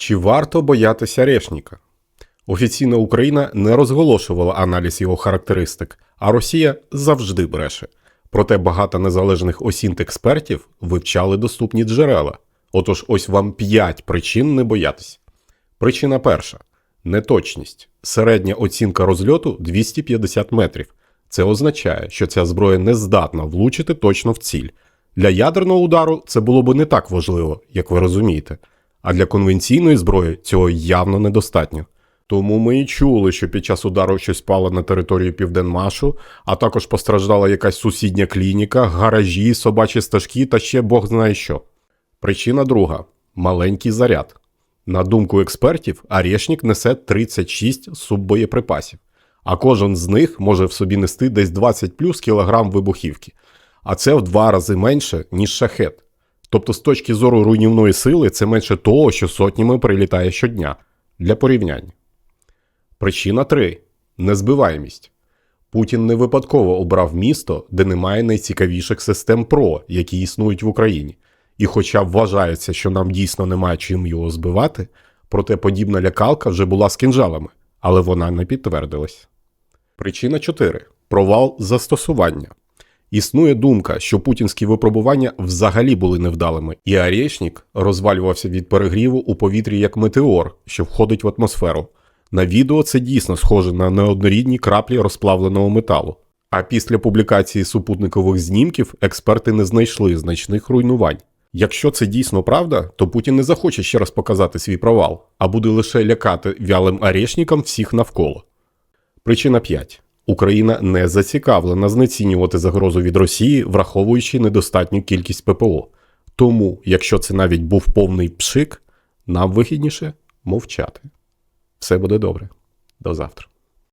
Чи варто боятися Решніка? Офіційна Україна не розголошувала аналіз його характеристик, а Росія завжди бреше. Проте багато незалежних осінт експертів вивчали доступні джерела. Отож, ось вам 5 причин не боятись. Причина перша неточність. Середня оцінка розльоту 250 метрів. Це означає, що ця зброя не здатна влучити точно в ціль. Для ядерного удару це було б не так важливо, як ви розумієте. А для конвенційної зброї цього явно недостатньо. Тому ми і чули, що під час удару щось пало на територію Південмашу, а також постраждала якась сусідня клініка, гаражі, собачі стежки та ще Бог знає що. Причина друга маленький заряд. На думку експертів, Арєшнік несе 36 суббоєприпасів, а кожен з них може в собі нести десь 20 плюс кілограм вибухівки, а це в два рази менше, ніж шахет. Тобто, з точки зору руйнівної сили, це менше того, що сотнями прилітає щодня. Для порівняння. Причина 3. Незбиваємість. Путін не випадково обрав місто, де немає найцікавіших систем ПРО, які існують в Україні. І хоча вважається, що нам дійсно немає чим його збивати, проте подібна лякалка вже була з кінжалами, але вона не підтвердилась. Причина 4. Провал застосування. Існує думка, що путінські випробування взагалі були невдалими, і Арєшнік розвалювався від перегріву у повітрі як метеор, що входить в атмосферу. На відео це дійсно схоже на неоднорідні краплі розплавленого металу. А після публікації супутникових знімків експерти не знайшли значних руйнувань. Якщо це дійсно правда, то Путін не захоче ще раз показати свій провал, а буде лише лякати вялим арешникам всіх навколо. Причина 5. Україна не зацікавлена знецінювати загрозу від Росії, враховуючи недостатню кількість ППО. Тому, якщо це навіть був повний пшик, нам вигідніше мовчати. Все буде добре. До завтра.